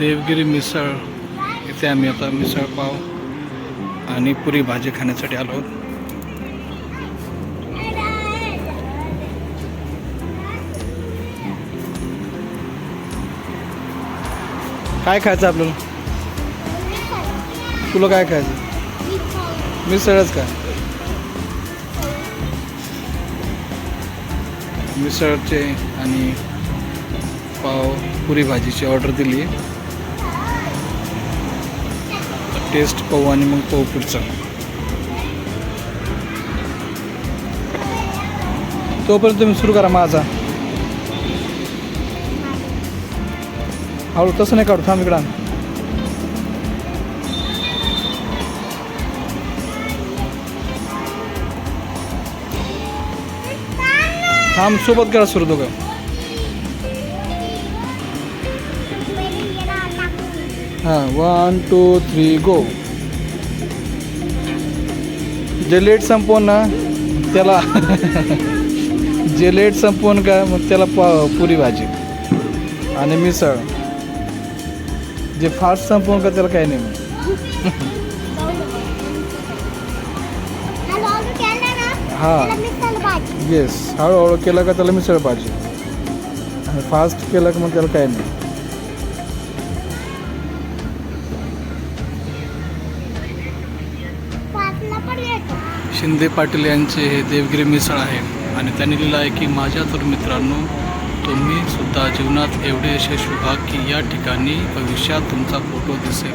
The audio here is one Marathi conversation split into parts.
देवगिरी मिसळ इथे आम्ही आता मिसळ पाव आणि पुरी भाजी खाण्यासाठी आलो आहोत. काय खायचं आपल्याला? तुला काय खायचं? मिसळच का मिसळचे आणि पाव पुरी भाजीची ऑर्डर दिली. टेस्ट पाहू आणि मग पाहू पुढचं. तोपर्यंत तुम्ही सुरू करा माझा. हळू तसं नाही काढू थांब इकडं थांब सोबत करा सुरू दोघं. हां वन टू थ्री गो जे लेट संपवून ना त्याला जे लेट संपवून का मग त्याला पा पुरी भाजी आणि मिसळ. जे फास्ट संपवून का त्याला काही नाही मग. हा. येस हळूहळू केलं का त्याला मिसळ भाजी. आणि फास्ट केलं का मग त्याला काही नाही. शिंदे पाटील यांचे हे देवगिरी मिसळ आहे. आणि त्यांनी लिहिलं आहे की माझ्या तर मित्रांनो तुम्ही सुद्धा जीवनात एवढे यशस्वी व्हा की या ठिकाणी भविष्यात तुमचा फोटो दिसेल.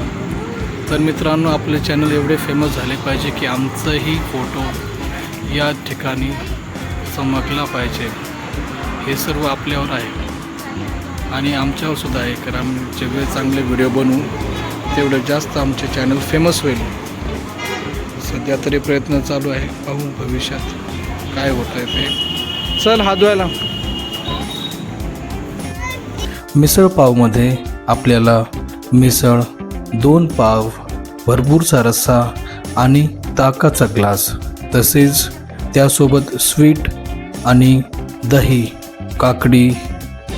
तर मित्रांनो आपले चॅनल एवढे फेमस झाले पाहिजे की आमचंही फोटो या ठिकाणी चमकला पाहिजे. हे सर्व आपल्यावर आहे. आणि आमच्यावर सुद्धा आहे कारण आम्ही जेवढे चांगले व्हिडिओ बनवू तेवढं जास्त आमचे चॅनल फेमस होईल. सध्या तरी प्रयत्न चालू आहे. पाहू भविष्यात काय होत आहे ते. चल हात धुवायला मिसळ पावमध्ये आपल्याला मिसळ दोन पाव भरपूरचा रस्सा आणि ताकाचा ग्लास तसेच त्यासोबत स्वीट आणि दही काकडी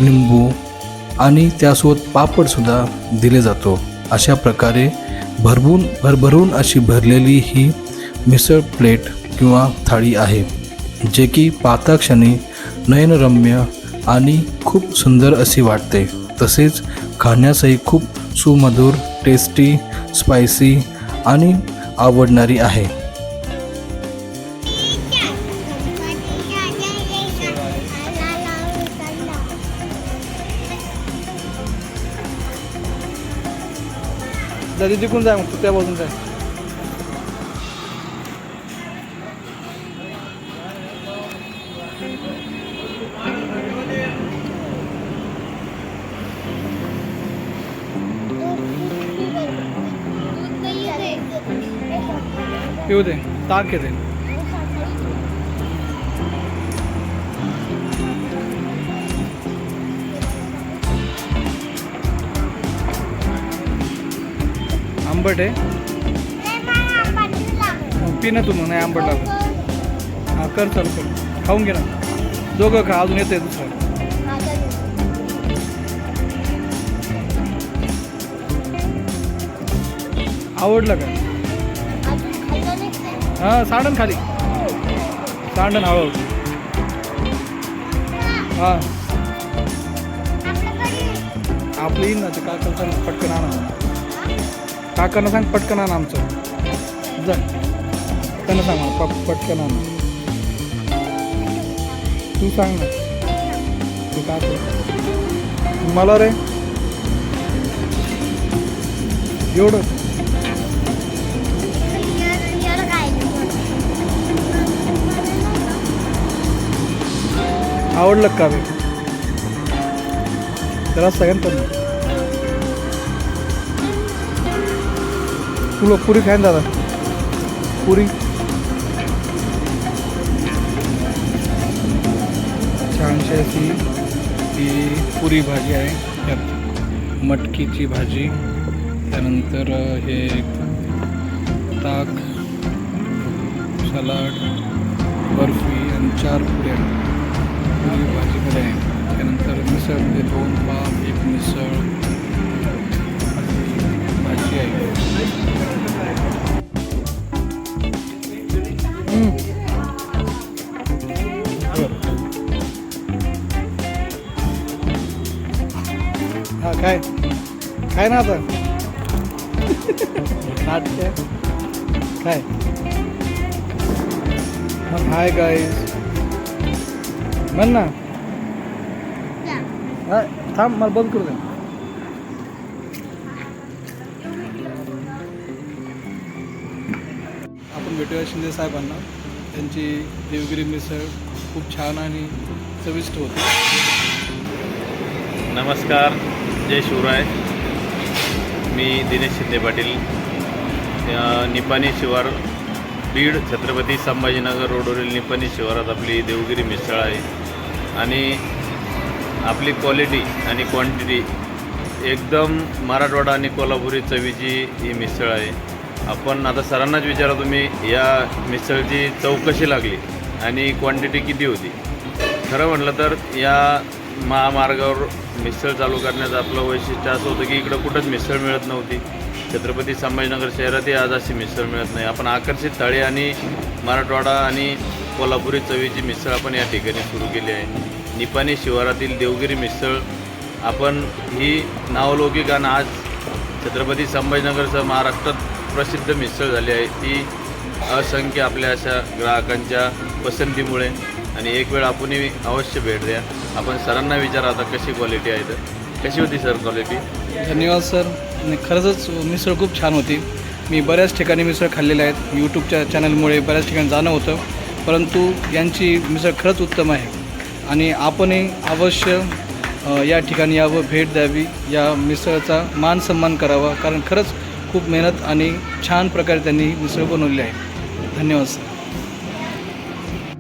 लिंबू आणि त्यासोबत पापडसुद्धा दिले जातो. अशा प्रकारे भरभून भरभरून अशी भरलेली ही मिसळ प्लेट किंवा थाळी आहे जे की पाहताक्षणी नयनरम्य आणि खूप सुंदर अशी वाटते. तसेच खाण्यासही खूप सुमधुर टेस्टी स्पायसी आणि आवडणारी आहे. दादी तिकून जाय मग त्या बाजून जाय येऊ दे ताक घेते आंबट आहे. मग पी ना तू मग नाही आंबट लागत. हां कर चल कर. खाऊन घे ना. दोघं खा अजून येते दुसरं. आवडलं का? हां सांडण खाली. सांडण हळू. हां. आपली येईन ना ते काकाला सांग पटकन आणा. काकांना सांग पटकन आणा आमचं. जा. त्यांना सांग मला पटकन आणा. तू सांग ना. तू काय मला रे. एवढं. आवडलं का मी? त्याला सगळ्यांत तुला पुरी खायन दादा. पुरी. छानशी अशी ती पुरी भाजी आहे. त्यात मटकीची भाजी. त्यानंतर हे ताक सलाड बर्फी आणि चार पुऱ्या. चांगली भाजी आहे त्यानंतर मिसळमध्ये दोन पाव एक मिसळ भाजी आहे हा काय काय ना आता नाटक काय हाय गाईज म्हण ना? हा, थांब मला बंद करू दे. आपण भेटूया शिंदे साहेबांना. त्यांची देवगिरी मिसळ खूप छान आणि चविष्ट होती. नमस्कार जय शिवराय. मी दिनेश शिंदे पाटील. निपाणी शिवार बीड छत्रपती संभाजीनगर रोडवरील निपाणी शिवारात आपली देवगिरी मिसळ आहे. आणि आपली क्वालिटी आणि क्वांटिटी एकदम मराठवाडा आणि कोल्हापुरी चवीची ही मिसळ आहे. आपण आता सरांनाच विचारा तुम्ही या मिसळची चव कशी लागली आणि क्वांटिटी किती होती? खरं म्हटलं तर या महामार्गावर मिसळ चालू करण्याचं आपलं वैशिष्ट्य असं होतं की इकडं कुठंच मिसळ मिळत नव्हती. छत्रपती संभाजीनगर शहरातही आज अशी मिसळ मिळत नाही. आपण आकर्षित थाळी आणि मराठवाडा आणि कोल्हापुरी चवीची मिसळ आपण या ठिकाणी सुरू केली आहे. निपाणी शिवारातील देवगिरी मिसळ. आपण ही नावलौकिक आणि आज छत्रपती संभाजीनगरसह महाराष्ट्रात प्रसिद्ध मिसळ झाली आहे. ती असंख्य आपल्या अशा ग्राहकांच्या पसंतीमुळे आणि एक वेळ आपणही अवश्य भेट द्या. आपण सरांना विचारा आता कशी क्वालिटी आहे तर. कशी होती सर क्वालिटी धन्यवाद सर. खरंच मिसळ खूप छान होती. मी बऱ्याच ठिकाणी मिसळ खाल्लेल्या आहेत. यूट्यूबच्या चॅनलमुळे बऱ्याच ठिकाणी जाणं होतं. परंतु यांची मिसळ खरंच उत्तम आहे. आणि आपणही अवश्य या ठिकाणी यावं भेट द्यावी या मिसळचा मान सन्मान करावा कारण खरंच खूप मेहनत आणि छान प्रकारे त्यांनी मिसळ बनवली आहे. धन्यवाद सर.